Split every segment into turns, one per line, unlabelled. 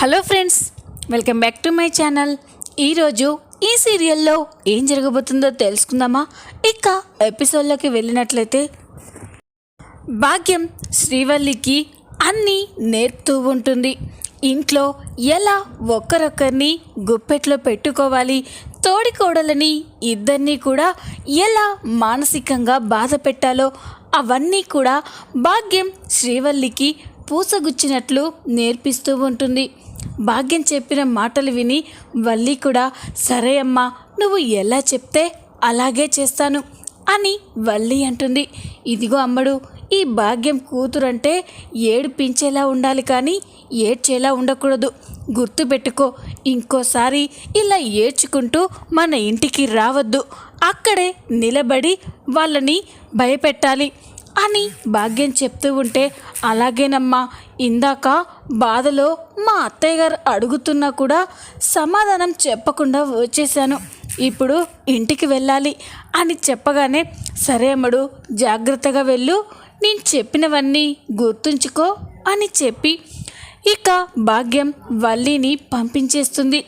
Hello friends welcome back to my channel. ఈరోజు ఈ సీరియల్లో ఏం జరగబోతుందో తెలుసుకుందామా? ఇక ఎపిసోడ్లోకి వెళ్ళినట్లయితే భాగ్యం శ్రీవల్లికి అన్నీ నేర్పుతూ ఉంటుంది. ఇంట్లో ఎలా ఒక్కరొక్కరిని గుప్పెట్లో పెట్టుకోవాలి తోడికోడలని ఇద్దరినీ కూడా ఎలా మానసికంగా బాధ పెట్టాలో అవన్నీ కూడా భాగ్యం శ్రీవల్లికి పూసగుచ్చినట్లు నేర్పిస్తూ ఉంటుంది. భాగ్యం చెప్పిన మాటలు విని వల్లి కూడా సరే అమ్మా నువ్వు ఎలా చెప్తే అలాగే చేస్తాను అని వల్లి అంటుంది. ఇదిగో అమ్మడు ఈ భాగ్యం కూతురంటే ఏడిపించేలా ఉండాలి కానీ ఏడ్చేలా ఉండకూడదు. గుర్తుపెట్టుకో ఇంకోసారి ఇలా ఏడ్చుకుంటూ మన ఇంటికి రావద్దు. అక్కడే నిలబడి వాళ్ళని భయపెట్టాలి. అని భాగ్యం చెప్తూ ఉంటే అలాగేనమ్మా ఇందాక బాధలో మా అత్తయ్య గారు అడుగుతున్నా కూడా సమాధానం చెప్పకుండా వచ్చేసాను ఇప్పుడు ఇంటికి వెళ్ళాలి అని చెప్పగానే సరే అమ్మడు జాగ్రత్తగా వెళ్ళు నేను చెప్పినవన్నీ గుర్తుంచుకో అని చెప్పి ఇక భాగ్యం వల్లిని పంపించేస్తుంది.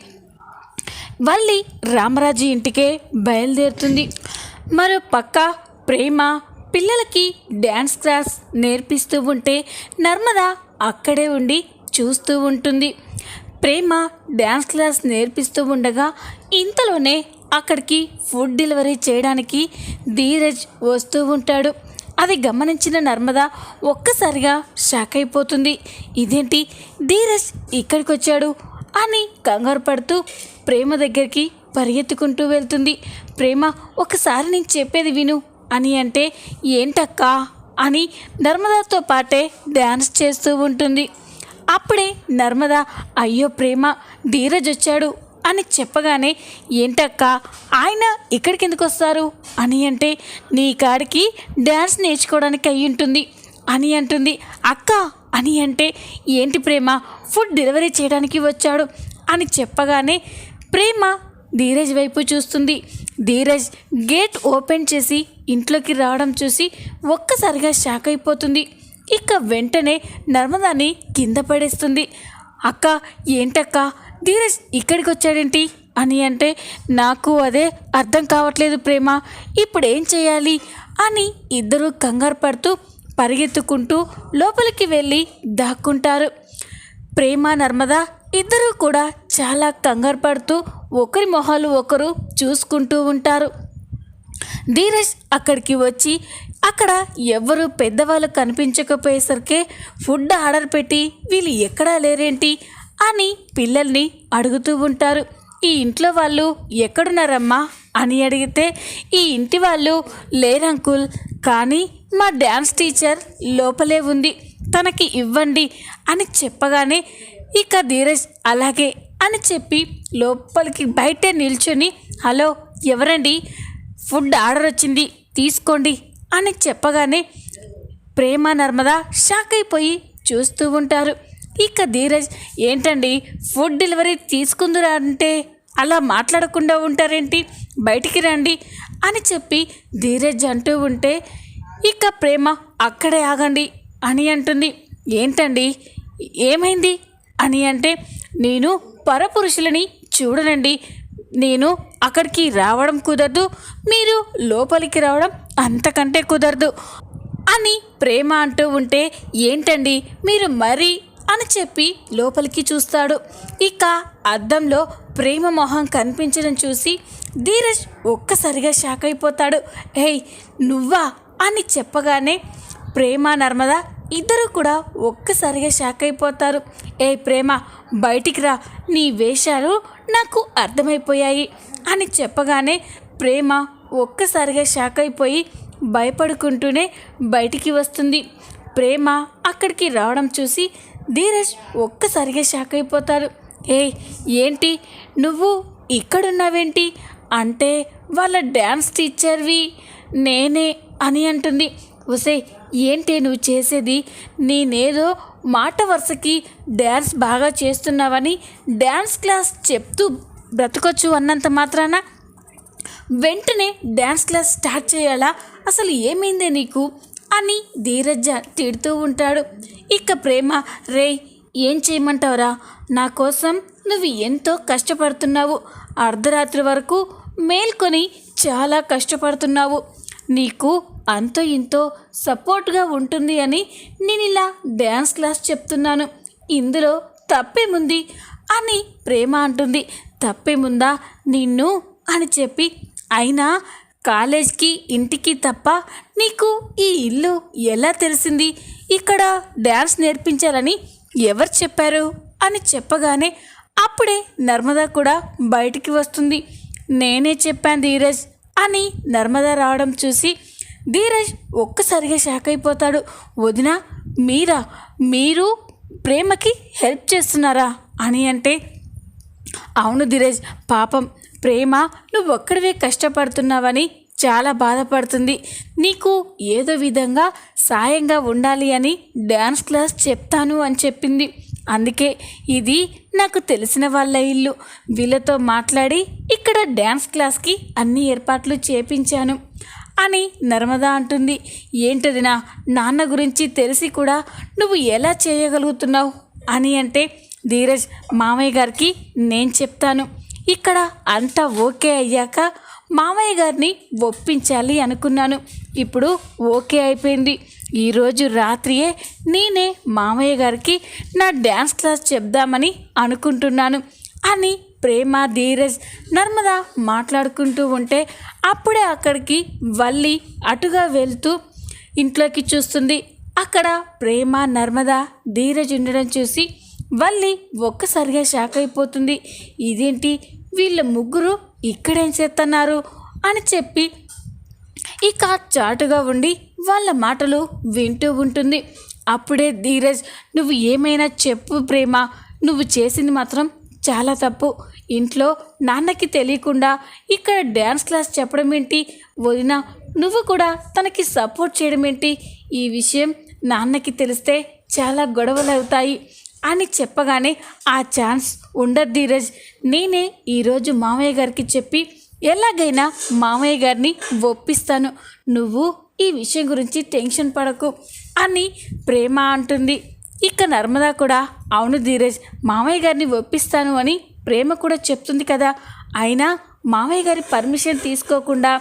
వల్లి రామరాజు ఇంటికే బయలుదేరుతుంది. మరో పక్క ప్రేమ పిల్లలకి డ్యాన్స్ క్లాస్ నేర్పిస్తూ ఉంటే నర్మద అక్కడే ఉండి చూస్తూ ఉంటుంది. ప్రేమ డ్యాన్స్ క్లాస్ నేర్పిస్తూ ఉండగా ఇంతలోనే అక్కడికి ఫుడ్ డెలివరీ చేయడానికి ధీరజ్ వస్తూ ఉంటాడు. అది గమనించిన నర్మద ఒక్కసారిగా షాక్ అయిపోతుంది. ఇదేంటి? ధీరజ్ ఇక్కడికి వచ్చాడు అని కంగారు పడుతూ ప్రేమ దగ్గరికి పరిగెత్తుకుంటూ వెళ్తుంది. ప్రేమ ఒకసారి నేను చెప్పేది విను. అని అంటే ఏంటక్కా? అని నర్మదాతో పాటే డ్యాన్స్ చేస్తూ ఉంటుంది. అప్పుడే నర్మద అయ్యో ప్రేమ ధీరజ్ వచ్చాడు అని చెప్పగానే ఏంటక్క ఆయన ఇక్కడికి ఎందుకు వస్తారు అని అంటే నీ కాడికి డ్యాన్స్ నేర్చుకోవడానికి అయ్యి ఉంటుంది అని అంటుంది. అక్క అని అంటే ఏంటి ప్రేమ ఫుడ్ డెలివరీ చేయడానికి వచ్చాడు అని చెప్పగానే ప్రేమ ధీరజ్ వైపు చూస్తుంది. ధీరజ్ గేట్ ఓపెన్ చేసి ఇంట్లోకి రావడం చూసి ఒక్కసారిగా షాక్ అయిపోతుంది. ఇక వెంటనే నర్మదాని కింద పడేస్తుంది. అక్క ఏంటక్క? ధీరజ్ ఇక్కడికి వచ్చాడేంటి అని అంటే నాకు అదే అర్థం కావట్లేదు ప్రేమ. ఇప్పుడు ఏం చేయాలి? అని ఇద్దరు కంగారు పడుతూ పరిగెత్తుకుంటూ లోపలికి వెళ్ళి దాక్కుంటారు. ప్రేమ నర్మద ఇద్దరూ కూడా చాలా కంగారు పడుతూ ఒకరి మొహాలు ఒకరు చూసుకుంటూ ఉంటారు. ధీరజ్ అక్కడికి వచ్చి అక్కడ ఎవరు పెద్దవాళ్ళు కనిపించకపోయేసరికి ఫుడ్ ఆర్డర్ పెట్టి వీళ్ళు ఎక్కడా లేరేంటి? అని పిల్లల్ని అడుగుతూ ఉంటారు. ఈ ఇంట్లో వాళ్ళు ఎక్కడున్నారమ్మా? అని అడిగితే ఈ ఇంటి వాళ్ళు లేరంకుల్ కానీ మా డ్యాన్స్ టీచర్ లోపలే ఉంది తనకి ఇవ్వండి అని చెప్పగానే ఇక ధీరజ్ అలాగే అని చెప్పి లోపలికి బయటే నిల్చొని హలో ఎవరండి? ఫుడ్ ఆర్డర్ వచ్చింది తీసుకోండి అని చెప్పగానే ప్రేమ నర్మద షాక్ అయిపోయి చూస్తూ ఉంటారు. ఇక ధీరజ్ ఏంటండి ఫుడ్ డెలివరీ తీసుకుందురా అంటే అలా మాట్లాడకుండా ఉంటారేంటి? బయటికి రండి అని చెప్పి ధీరజ్ అంటూ ఉంటే ఇక ప్రేమ అక్కడే ఆగండి అని అంటుంది. ఏంటండి ఏమైంది? అని అంటే నేను పరపురుషులని చూడనండి నేను అక్కడికి రావడం కుదరదు మీరు లోపలికి రావడం అంతకంటే కుదరదు అని ప్రేమ అంటూ ఉంటే ఏంటండి మీరు మరీ అని చెప్పి లోపలికి చూస్తాడు. ఇక అద్దంలో ప్రేమ మొహం కనిపించడం చూసి ధీరజ్ ఒక్కసారిగా షాక్ అయిపోతాడు. హేయ్ నువ్వా? అని చెప్పగానే ప్రేమ నర్మదా ఇద్దరు కూడా ఒక్కసారిగా షాక్ అయిపోతారు. ఏ ప్రేమ బయటికి రా. నీ వేషాలు నాకు అర్థమైపోయాయి అని చెప్పగానే ప్రేమ ఒక్కసారిగా షాక్ అయిపోయి భయపడుకుంటూనే బయటికి వస్తుంది. ప్రేమ అక్కడికి రావడం చూసి ధీరజ్ ఒక్కసారిగా షాక్ అయిపోతారు. ఏ ఏంటి? నువ్వు ఇక్కడున్నావేంటి? అంటే వాళ్ళ డ్యాన్స్ టీచర్వి నేనే అని అంటుంది. ఒసే ఏంటి నువ్వు చేసేది? నేనేదో మాట వరుసకి డ్యాన్స్ బాగా చేస్తున్నావని డ్యాన్స్ క్లాస్ చెప్తూ బ్రతకొచ్చు అన్నంత మాత్రాన? వెంటనే డ్యాన్స్ క్లాస్ స్టార్ట్ చేయాలా? అసలు ఏమైందే నీకు? అని ధీరజ్జ తిడుతూ ఉంటాడు. ఇక ప్రేమ రే ఏం చేయమంటావురా? నా కోసం నువ్వు ఎంతో కష్టపడుతున్నావు. అర్ధరాత్రి వరకు మేల్కొని చాలా కష్టపడుతున్నావు. నీకు అంతో ఇంతో సపోర్ట్గా ఉంటుంది అని నేను ఇలా డ్యాన్స్ క్లాస్ చెప్తున్నాను. ఇందులో తప్పేముంది? అని ప్రేమ అంటుంది. తప్పేముందా నిన్ను? అని చెప్పి అయినా కాలేజ్కి ఇంటికి తప్ప నీకు ఈ ఇల్లు ఎలా తెలిసింది? ఇక్కడ డ్యాన్స్ నేర్పించాలని ఎవరు చెప్పారు? అని చెప్పగానే అప్పుడే నర్మదా కూడా బయటికి వస్తుంది. నేనే చెప్పాను ధీరజ్ అని నర్మదా రావడం చూసి ధీరజ్ ఒక్కసారిగా షాక్ అయిపోతాడు. వదిన మీరా మీరు ప్రేమకి హెల్ప్ చేస్తున్నారా అని అంటే అవును ధీరజ్ పాపం ప్రేమ నువ్వు ఒక్కడివే కష్టపడుతున్నావని చాలా బాధపడుతుంది. నీకు ఏదో విధంగా సాయంగా ఉండాలి అని డ్యాన్స్ క్లాస్ చెప్తాను అని చెప్పింది. అందుకే ఇది నాకు తెలిసిన వాళ్ళ ఇల్లు. వీళ్ళతో మాట్లాడి ఇక్కడ డ్యాన్స్ క్లాస్కి అన్ని ఏర్పాట్లు చేపించాను అని నర్మదా అంటుంది. ఏంటదినా నాన్న గురించి తెలిసి కూడా నువ్వు ఎలా చేయగలుగుతున్నావు అని అంటే ధీరజ్ మామయ్య గారికి నేను చెప్తాను. ఇక్కడ అంతా ఓకే అయ్యాక మామయ్య గారిని ఒప్పించాలి అనుకున్నాను. ఇప్పుడు ఓకే అయిపోయింది. ఈరోజు రాత్రియే నేనే మామయ్య గారికి నా డ్యాన్స్ క్లాస్ చెప్దామని అనుకుంటున్నాను అని ప్రేమ ధీరజ్ నర్మద మాట్లాడుకుంటూ ఉంటే అప్పుడే అక్కడికి వల్లి అటుగా వెళ్తూ ఇంట్లోకి చూస్తుంది. అక్కడ ప్రేమ నర్మద ధీరజ్ ఉండడం చూసి వల్లి ఒక్కసారిగా షాక్ అయిపోతుంది. ఇదేంటి? వీళ్ళ ముగ్గురు ఇక్కడేం చేస్తున్నారు అని చెప్పి ఇక చాటుగా ఉండి వాళ్ళ మాటలు వింటూ ఉంటుంది. అప్పుడే ధీరజ్ నువ్వు ఏమైనా చెప్పు ప్రేమ. నువ్వు చేసింది మాత్రం చాలా తప్పు. ఇంట్లో నాన్నకి తెలియకుండా ఇక్కడ డ్యాన్స్ క్లాస్ చెప్పడం ఏంటి? వదిన నువ్వు కూడా తనకి సపోర్ట్ చేయడం ఏంటి? ఈ విషయం నాన్నకి తెలిస్తే చాలా గొడవలు అవుతాయి అని చెప్పగానే ఆ ఛాన్స్ ఉండదు ధీరజ్. నేనే ఈరోజు మామయ్య గారికి చెప్పి ఎలాగైనా మామయ్య గారిని ఒప్పిస్తాను. నువ్వు ఈ విషయం గురించి టెన్షన్ పడకు అని ప్రేమ అంటుంది. ఇక నర్మదా కూడా అవును ధీరజ్ మామయ్య గారిని ఒప్పిస్తాను అని ప్రేమ కూడా చెప్తుంది కదా. అయినా మామయ్య గారి పర్మిషన్ తీసుకోకుండా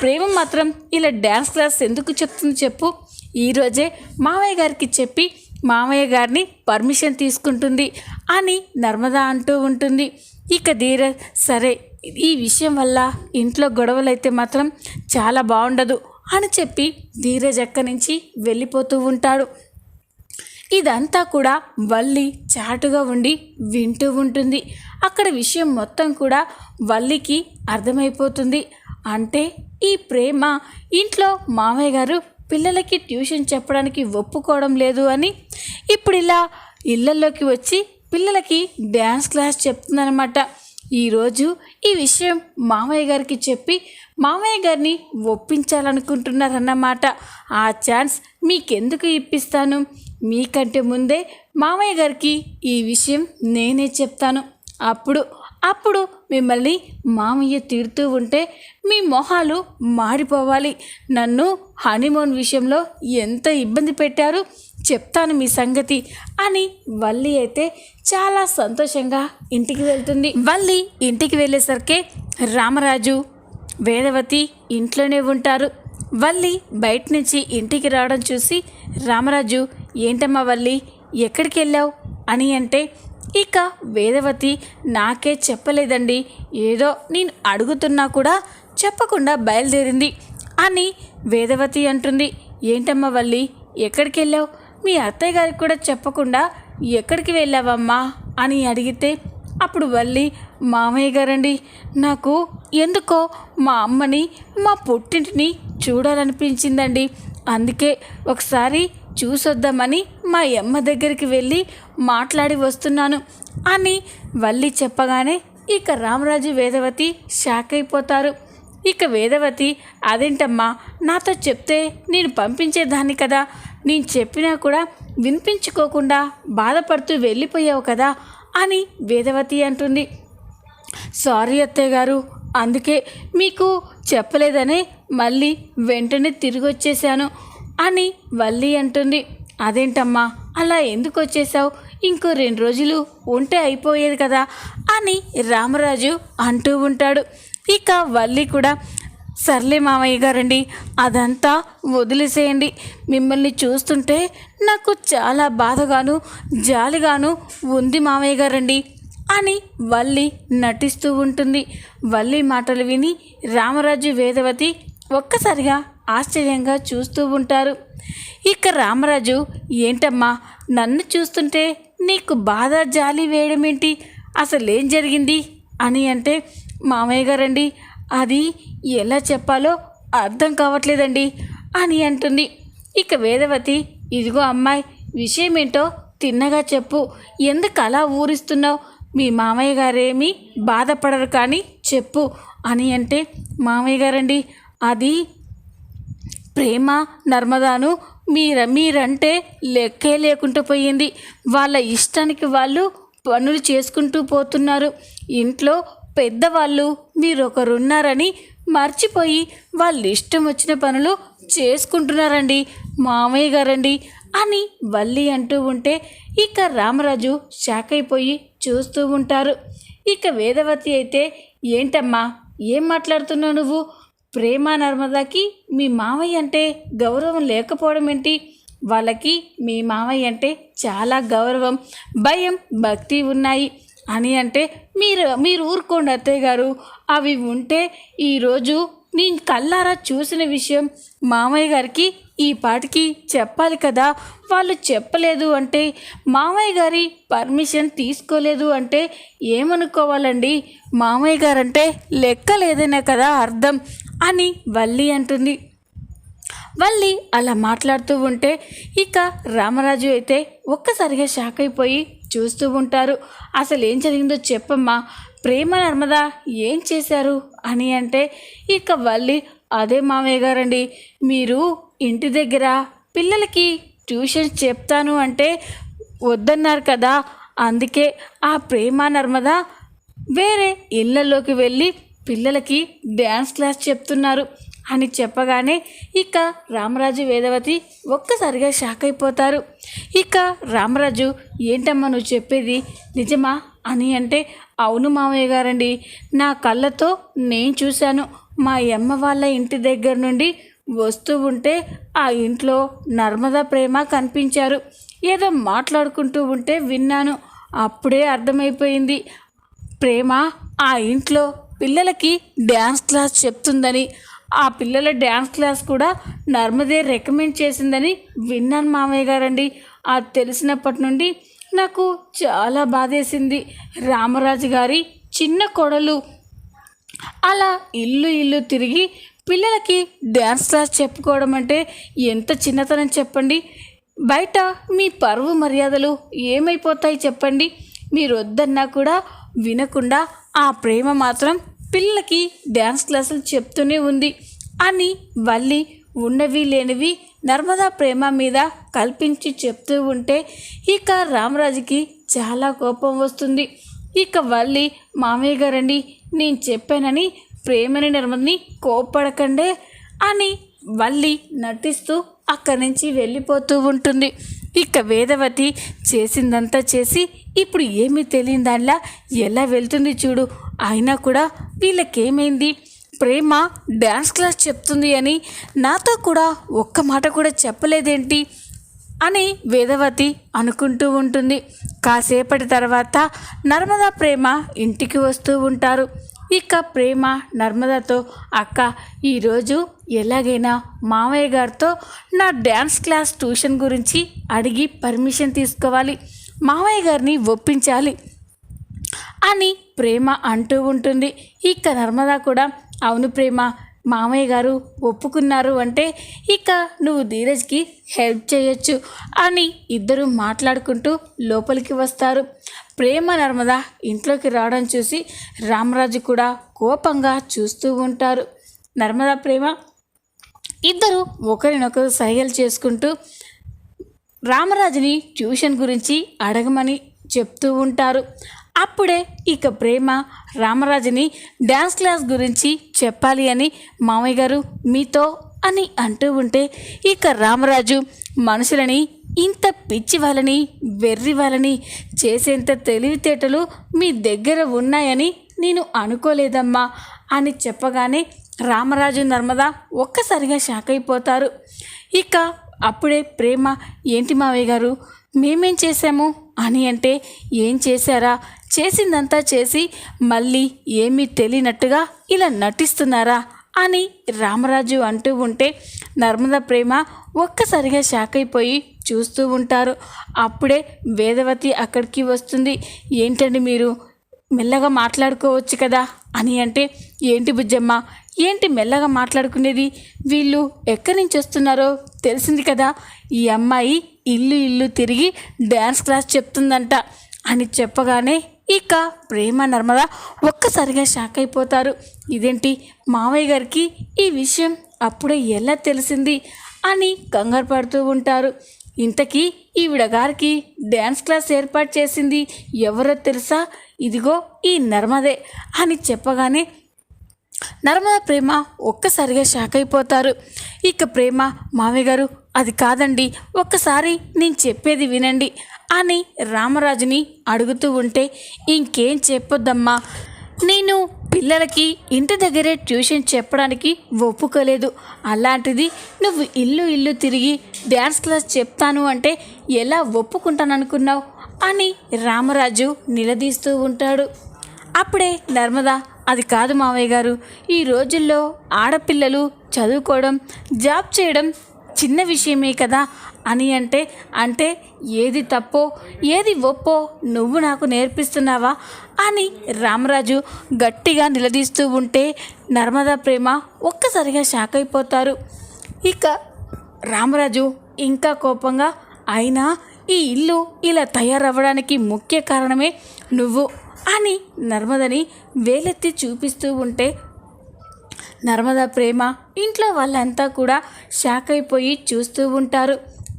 ప్రేమ మాత్రం ఇలా డ్యాన్స్ క్లాస్ ఎందుకు చెప్తుంది చెప్పు. ఈరోజే మామయ్య గారికి చెప్పి మామయ్య గారిని పర్మిషన్ తీసుకుంటుంది అని నర్మదా అంటూ ఉంటుంది. ఇక ధీరజ్ సరే ఈ విషయం వల్ల ఇంట్లో గొడవలైతే మాత్రం చాలా బాగుండదు. అని చెప్పి ధీరజ్ అక్కడి నుంచి వెళ్ళిపోతూ ఉంటాడు. ఇదంతా కూడా వల్లి చాటుగా ఉండి వింటూ ఉంటుంది. అక్కడ విషయం మొత్తం కూడా వల్లికి అర్థమైపోతుంది. అంటే ఈ ప్రేమ ఇంట్లో మామయ్య గారు పిల్లలకి ట్యూషన్ చెప్పడానికి ఒప్పుకోవడం లేదు అని ఇప్పుడు ఇలా ఇళ్ళల్లోకి వచ్చి పిల్లలకి డ్యాన్స్ క్లాస్ చెప్తుందనమాట ఈరోజు ఈ విషయం మామయ్య గారికి చెప్పి మామయ్య గారిని ఒప్పించాలనుకుంటున్నారన్నమాట. ఆ ఛాన్స్ మీకెందుకు ఇప్పిస్తాను? మీకంటే ముందే మామయ్య గారికి ఈ విషయం నేనే చెప్తాను. అప్పుడు అప్పుడు మిమ్మల్ని మామయ్య తిడుతూ ఉంటే మీ మొహాలు మాడిపోవాలి. నన్ను హనీమూన్ విషయంలో ఎంత ఇబ్బంది పెట్టారు చెప్తాను మీ సంగతి అని వల్లి అయితే చాలా సంతోషంగా ఇంటికి వెళ్తుంది. వల్లి ఇంటికి వెళ్ళేసరికి రామరాజు వేదవతి ఇంట్లోనే ఉంటారు. వల్లి బయట నుంచి ఇంటికి రావడం చూసి రామరాజు ఏంటమ్మా వల్లి ఎక్కడికి వెళ్ళావు? అని అంటే ఇక వేదవతి నాకే చెప్పలేదండి. ఏదో నేను అడుగుతున్నా కూడా చెప్పకుండా బయలుదేరింది అని వేదవతి అంటుంది. ఏంటమ్మా వల్లి ఎక్కడికి వెళ్ళావు? మీ అత్తయ్య గారికి కూడా చెప్పకుండా ఎక్కడికి వెళ్ళావమ్మా అని అడిగితే అప్పుడు వల్లి మామయ్య గారండి నాకు ఎందుకో మా అమ్మని మా పుట్టింటిని చూడాలనిపించిందండి. అందుకే ఒకసారి చూసొద్దామని మా అమ్మ దగ్గరికి వెళ్ళి మాట్లాడి వస్తున్నాను అని వల్లి చెప్పగానే ఇక రామరాజు వేదవతి షాక్ అయిపోతారు. ఇక వేదవతి అదేంటమ్మా నాతో చెప్తే నేను పంపించేదాన్ని కదా? నేను చెప్పినా కూడా వినిపించుకోకుండా బాధపడుతూ వెళ్ళిపోయావు కదా? అని వేదవతి అంటుంది. సారీ అత్తయ్య గారు అందుకే మీకు చెప్పలేదనే మళ్ళీ వెంటనే తిరిగి వచ్చేసాను అని వల్లి అంటుంది. అదేంటమ్మా? అలా ఎందుకు వచ్చేసావు ఇంకో రెండు రోజులు ఉంటే అయిపోయేది కదా అని రామరాజు అంటూ ఉంటాడు. ఇక వల్లి కూడా సర్లే మామయ్య గారండి అదంతా వదిలేసేయండి. మిమ్మల్ని చూస్తుంటే నాకు చాలా బాధగాను జాలిగాను ఉంది మామయ్య గారండి అని వల్లి నటిస్తూ ఉంటుంది. వల్లి మాటలు విని రామరాజు వేదవతి ఒక్కసారిగా ఆశ్చర్యంగా చూస్తూ ఉంటారు. ఇక రామరాజు ఏంటమ్మా నన్ను చూస్తుంటే నీకు బాధ జాలి వేయడమేంటి? అసలేం జరిగింది? అని అంటే మామయ్య గారండి అది ఎలా చెప్పాలో అర్థం కావట్లేదండి అని అంటుంది. ఇక వేదవతి ఇదిగో అమ్మాయి విషయం ఏంటో తిన్నగా చెప్పు. ఎందుకు అలా ఊరిస్తున్నావు? మీ మామయ్య గారేమీ బాధపడరు కానీ చెప్పు అని అంటే మామయ్య గారండి అది ప్రేమ నర్మదాను మీర మీరంటే లెక్కే లేకుండా పోయింది. వాళ్ళ ఇష్టానికి వాళ్ళు పనులు చేసుకుంటూ పోతున్నారు. ఇంట్లో పెద్దవాళ్ళు మీరొకరున్నారని మర్చిపోయి వాళ్ళ ఇష్టం వచ్చిన పనులు చేసుకుంటున్నారండి. మామయ్య గారండి అని వల్లి అంటూ ఉంటే ఇక రామరాజు షాక్ అయిపోయి చూస్తూ ఉంటారు. ఇక వేదవతి అయితే ఏంటమ్మా ఏం మాట్లాడుతున్నావు నువ్వు? ప్రేమ నర్మదాకి మీ మావయ్య అంటే గౌరవం లేకపోవడం ఏంటి? వాళ్ళకి మీ మావయ్య అంటే చాలా గౌరవం భయం భక్తి ఉన్నాయి. అని అంటే మీరు మీరు ఊరుకోండి అత్తయ్య గారు. అవి ఉంటే ఈరోజు నేను కల్లారా చూసిన విషయం మామయ్య గారికి ఈ పాటికి చెప్పాలి కదా. వాళ్ళు చెప్పలేదు అంటే మామయ్య గారి పర్మిషన్ తీసుకోలేదు అంటే ఏమనుకోవాలండి? మామయ్య గారంటే లెక్క లేదనే కదా అర్థం అని వల్లి అంటుంది. వల్లి అలా మాట్లాడుతూ ఉంటే ఇక రామరాజు అయితే ఒక్కసారిగా షాక్ అయిపోయి చూస్తూ ఉంటారు. అసలు ఏం జరిగిందో చెప్పమ్మా. ప్రేమ నర్మద ఏం చేశారు అని అంటే ఇక వల్లి అదే మామయ్య గారండి. మీరు ఇంటి దగ్గర పిల్లలకి ట్యూషన్ చెప్తాను అంటే వద్దన్నారు కదా. అందుకే ఆ ప్రేమ నర్మద వేరే ఇళ్ళలోకి వెళ్ళి పిల్లలకి డ్యాన్స్ క్లాస్ చెప్తున్నారు. అని చెప్పగానే ఇక రామరాజు వేదవతి ఒక్కసారిగా షాక్ అయిపోతారు. ఇక రామరాజు ఏంటమ్మా నువ్వు చెప్పేది నిజమా? అని అంటే అవును మామయ్య గారండి. నా కళ్ళతో నేను చూశాను. మా అమ్మ వాళ్ళ ఇంటి దగ్గర నుండి వస్తూ ఉంటే ఆ ఇంట్లో నర్మదా ప్రేమ కనిపించారు. ఏదో మాట్లాడుకుంటూ ఉంటే విన్నాను. అప్పుడే అర్థమైపోయింది. ప్రేమ ఆ ఇంట్లో పిల్లలకి డ్యాన్స్ క్లాస్ చెప్తుందని. ఆ పిల్లల డ్యాన్స్ క్లాస్ కూడా నర్మదే రికమెండ్ చేసిందని విన్నాను మామయ్య గారండి. అది తెలిసినప్పటి నుండి నాకు చాలా బాధేసింది. రామరాజు గారి చిన్న కొడలు. అలా ఇల్లు ఇల్లు తిరిగి పిల్లలకి డ్యాన్స్ క్లాస్ చెప్పుకోవడం అంటే ఎంత చిన్నతనం చెప్పండి. బయట మీ పరువు మర్యాదలు ఏమైపోతాయి చెప్పండి. మీరు వద్దన్నా కూడా వినకుండా ఆ ప్రేమ మాత్రం పిల్లకి డ్యాన్స్ క్లాసులు చెప్తూనే ఉంది. అని వల్లి ఉన్నవి లేనివి నర్మదా ప్రేమ మీద కల్పించి చెప్తూ ఉంటే ఇక రామరాజుకి చాలా కోపం వస్తుంది. ఇక వల్లి మామయ్య గారండి నేను చెప్పానని ప్రేమని నర్మదని కోప్పడకండే అని వల్లి నటిస్తూ అక్కడి నుంచి వెళ్ళిపోతూ ఉంటుంది. ఇక వేదవతి చేసిందంతా చేసి ఇప్పుడు ఏమీ తెలియని దానిలా ఎలా వెళ్తుంది చూడు. అయినా కూడా వీళ్ళకేమైంది? ప్రేమ డ్యాన్స్ క్లాస్ చెప్తుంది అని నాతో కూడా ఒక్క మాట కూడా చెప్పలేదేంటి? అని వేదవతి అనుకుంటూ ఉంటుంది. కాసేపటి తర్వాత నర్మదా ప్రేమ ఇంటికి వస్తూ ఉంటారు. ఇక ప్రేమ నర్మదాతో అక్క ఈరోజు ఎలాగైనా మామయ్య గారితో నా డ్యాన్స్ క్లాస్ ట్యూషన్ గురించి అడిగి పర్మిషన్ తీసుకోవాలి. మామయ్య గారిని ఒప్పించాలి అని ప్రేమ అంటూ ఉంటుంది. ఇక నర్మదా కూడా అవును ప్రేమ మామయ్య గారు ఒప్పుకున్నారు అంటే ఇక నువ్వు ధీరజ్కి హెల్ప్ చేయొచ్చు అని ఇద్దరు మాట్లాడుకుంటూ లోపలికి వస్తారు. ప్రేమ నర్మద ఇంట్లోకి రావడం చూసి రామరాజు కూడా కోపంగా చూస్తూ ఉంటారు. నర్మదా ప్రేమ ఇద్దరు ఒకరినొకరు సహాయాలు చేసుకుంటూ రామరాజుని ట్యూషన్ గురించి అడగమని చెప్తూ ఉంటారు. అప్పుడే ఇక ప్రేమ రామరాజుని డ్యాన్స్ క్లాస్ గురించి చెప్పాలి అని మామయ్య గారు మీతో అని అంటూ ఉంటే ఇక రామరాజు మనుషులని ఇంత పిచ్చి వాళ్ళని వెర్రి వాళ్ళని చేసేంత తెలివితేటలు మీ దగ్గర ఉన్నాయని నేను అనుకోలేదమ్మా అని చెప్పగానే రామరాజు నర్మద ఒక్కసారిగా షాక్ అయిపోతారు. ఇక అప్పుడే ప్రేమ ఏంటి మావయ్య గారు మేమేం చేశాము? అని అంటే ఏం చేశారా? చేసిందంతా చేసి మళ్ళీ ఏమీ తెలియనట్టుగా ఇలా నటిస్తున్నారా? అని రామరాజు అంటూ ఉంటే నర్మద ప్రేమ ఒక్కసారిగా షాక్ అయిపోయి చూస్తూ ఉంటారు. అప్పుడే వేదవతి అక్కడికి వస్తుంది. ఏంటండి మీరు? మెల్లగా మాట్లాడుకోవచ్చు కదా? అని అంటే ఏంటి బుజ్జమ్మ? ఏంటి మెల్లగా మాట్లాడుకునేది? వీళ్ళు ఎక్కడి నుంచి వస్తున్నారో తెలిసింది కదా. ఈ అమ్మాయి ఇల్లు ఇల్లు తిరిగి డ్యాన్స్ క్లాస్ చెప్తుందంట అని చెప్పగానే ఇక ప్రేమ నర్మద ఒక్కసారిగా షాక్ అయిపోతారు ఇదేంటి? మావయ్య గారికి ఈ విషయం అప్పుడే ఎలా తెలిసింది? అని కంగారు పడుతూ ఉంటారు. ఇంతకీ ఈవిడ గారికి డ్యాన్స్ క్లాస్ ఏర్పాటు చేసింది ఎవరో తెలుసా? ఇదిగో ఈ నర్మదే అని చెప్పగానే నర్మద ప్రేమ ఒక్కసారిగా షాక్ అయిపోతారు. ఇక ప్రేమ మామయ్య గారు అది కాదండి ఒక్కసారి నేను చెప్పేది వినండి అని రామరాజుని అడుగుతూ ఉంటే ఇంకేం చెప్పొద్దమ్మా? నేను పిల్లలకి ఇంటి దగ్గరే ట్యూషన్ చెప్పడానికి ఒప్పుకోలేదు. అలాంటిది నువ్వు ఇల్లు ఇల్లు తిరిగి డ్యాన్స్ క్లాస్ చెప్తాను అంటే ఎలా ఒప్పుకుంటాననుకున్నావు అని రామరాజు నిలదీస్తూ ఉంటాడు. అప్పుడే నర్మదా అది కాదు మావయ్య గారు ఈ రోజుల్లో ఆడపిల్లలు చదువుకోవడం జాబ్ చేయడం చిన్న విషయమే కదా అని అంటే అంటే ఏది తప్పో ఏది ఒప్పో నువ్వు నాకు నేర్పిస్తున్నావా అని రామరాజు గట్టిగా నిలదీస్తూ ఉంటే నర్మదా ప్రేమ ఒక్కసారిగా షాక్ అయిపోతారు. ఇక రామరాజు ఇంకా కోపంగా అయినా ఈ ఇల్లు ఇలా తయారవ్వడానికి ముఖ్య కారణమే నువ్వు అని నర్మదని వేలెత్తి చూపిస్తూ ఉంటే నర్మదా ప్రేమ ఇంట్లో వాళ్ళంతా కూడా షాక్ అయిపోయి చూస్తూ ఉంటారు.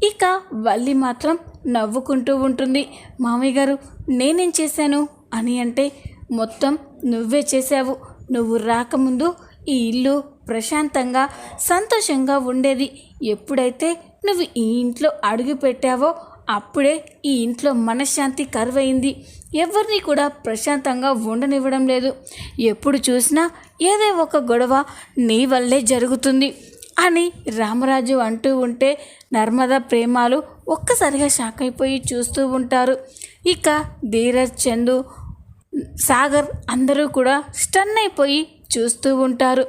ఇక వల్లి మాత్రం నవ్వుకుంటూ ఉంటుంది. మామయ్య గారు నేనేం చేశాను? అని అంటే మొత్తం నువ్వే చేశావు. నువ్వు రాకముందు ఈ ఇల్లు ప్రశాంతంగా సంతోషంగా ఉండేది. ఎప్పుడైతే నువ్వు ఈ ఇంట్లో అడుగు పెట్టావో అప్పుడే ఈ ఇంట్లో మనశ్శాంతి కరువైంది. ఎవరిని కూడా ప్రశాంతంగా ఉండనివ్వడం లేదు. ఎప్పుడు చూసినా ఏదో ఒక గొడవ నీ వల్లే జరుగుతుంది అని రామరాజు అంటూ ఉంటే నర్మద ప్రేమాలు ఒక్కసారిగా షాక్ అయిపోయి చూస్తూ ఉంటారు. ఇక ధీరజ్ చందు సాగర్ అందరూ కూడా స్టన్ అయిపోయి చూస్తూ ఉంటారు.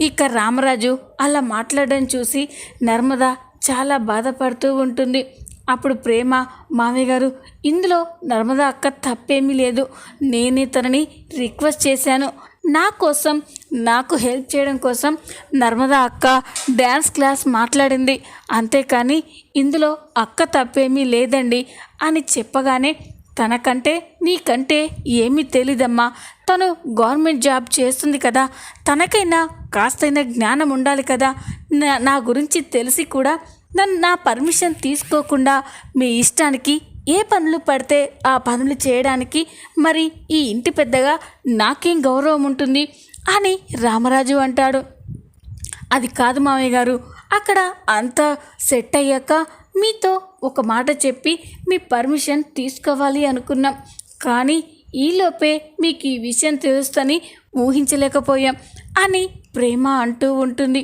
ఇక రామరాజు అలా మాట్లాడడం చూసి నర్మద చాలా బాధపడుతూ ఉంటుంది. అప్పుడు ప్రేమ మామయ్య గారు ఇందులో నర్మదా అక్క తప్పేమీ లేదు. నేనే తనని రిక్వెస్ట్ చేశాను. నా కోసం నాకు హెల్ప్ చేయడం కోసం నర్మదా అక్క డ్యాన్స్ క్లాస్ మాట్లాడింది. అంతేకాని ఇందులో అక్క తప్పేమీ లేదండి అని చెప్పగానే తనకంటే నీకంటే ఏమీ తెలీదమ్మా. తను గవర్నమెంట్ జాబ్ చేస్తుంది కదా. తనకైనా కాస్తైనా జ్ఞానం ఉండాలి కదా. నా- నా గురించి తెలిసి కూడా నన్ను నా పర్మిషన్ తీసుకోకుండా మీ ఇష్టానికి ఏ పనులు పడితే ఆ పనులు చేయడానికి మరి ఈ ఇంటి పెద్దగా నాకేం గౌరవం ఉంటుంది అని రామరాజు అంటాడు. అది కాదు మామయ్య గారు అక్కడ అంతా సెట్ అయ్యాక మీతో ఒక మాట చెప్పి మీ పర్మిషన్ తీసుకోవాలి అనుకున్నాం. కానీ ఈలోపే మీకు ఈ విషయం తెలుస్తని ఊహించలేకపోయాం అని ప్రేమ అంటూ ఉంటుంది.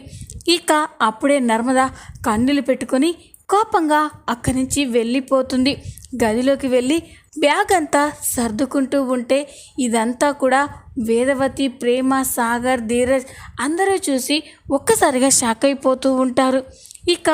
ఇక అప్పుడే నర్మద కన్నులు పెట్టుకొని కోపంగా అక్కడి నుంచి వెళ్ళిపోతుంది. గదిలోకి వెళ్ళి బ్యాగ్ అంతా సర్దుకుంటూ ఉంటే ఇదంతా కూడా వేదవతి ప్రేమ సాగర్ ధీరజ్ అందరూ చూసి ఒక్కసారిగా షాక్ అయిపోతూ ఉంటారు. ఇక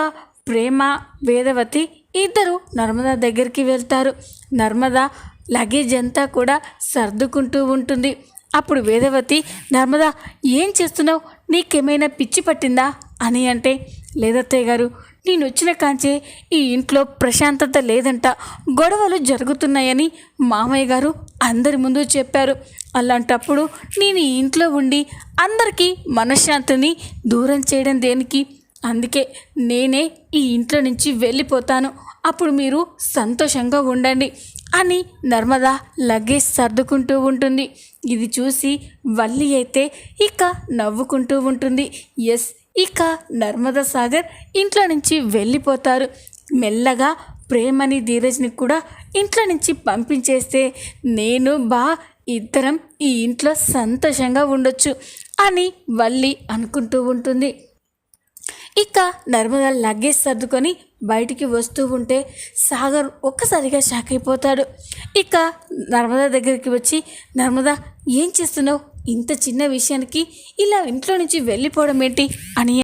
ప్రేమ వేదవతి ఇద్దరు నర్మదా దగ్గరికి వెళ్తారు. నర్మదా లగేజ్ అంతా కూడా సర్దుకుంటూ ఉంటుంది. అప్పుడు వేదవతి నర్మదా ఏం చేస్తున్నావు? నీకేమైనా పిచ్చి పట్టిందా? అని అంటే లేదత్తయ్య గారు నేను వచ్చిన కాంచే ఈ ఇంట్లో ప్రశాంతత లేదంట. గొడవలు జరుగుతున్నాయని మామయ్య గారు అందరి ముందు చెప్పారు. అలాంటప్పుడు నేను ఈ ఇంట్లో ఉండి అందరికీ మనశ్శాంతిని దూరం చేయడం దేనికి? అందుకే నేనే ఈ ఇంట్లో నుంచి వెళ్ళిపోతాను. అప్పుడు మీరు సంతోషంగా ఉండండి. అని నర్మద లగేజ్ సర్దుకుంటూ ఉంటుంది. ఇది చూసి వల్లి అయితే ఇక నవ్వుకుంటూ ఉంటుంది. ఎస్ ఇక నర్మదా సాగర్ ఇంట్లో నుంచి వెళ్ళిపోతారు. మెల్లగా ప్రేమని ధీరజ్ని కూడా ఇంట్లో నుంచి పంపించేస్తే నేను బా ఇద్దరం ఈ ఇంట్లో సంతోషంగా ఉండొచ్చు అని వల్లి అనుకుంటూ ఉంటుంది. ఇక నర్మద లగేజ్ సర్దుకొని బయటికి వస్తూ ఉంటే సాగర్ ఒక్కసారిగా షాక్ అయిపోతాడు. ఇక నర్మద దగ్గరికి వచ్చి నర్మద ఏం చేస్తున్నావు? ఇంత చిన్న విషయానికి ఇలా ఇంట్లో నుంచి వెళ్ళిపోవడం ఏంటి? అని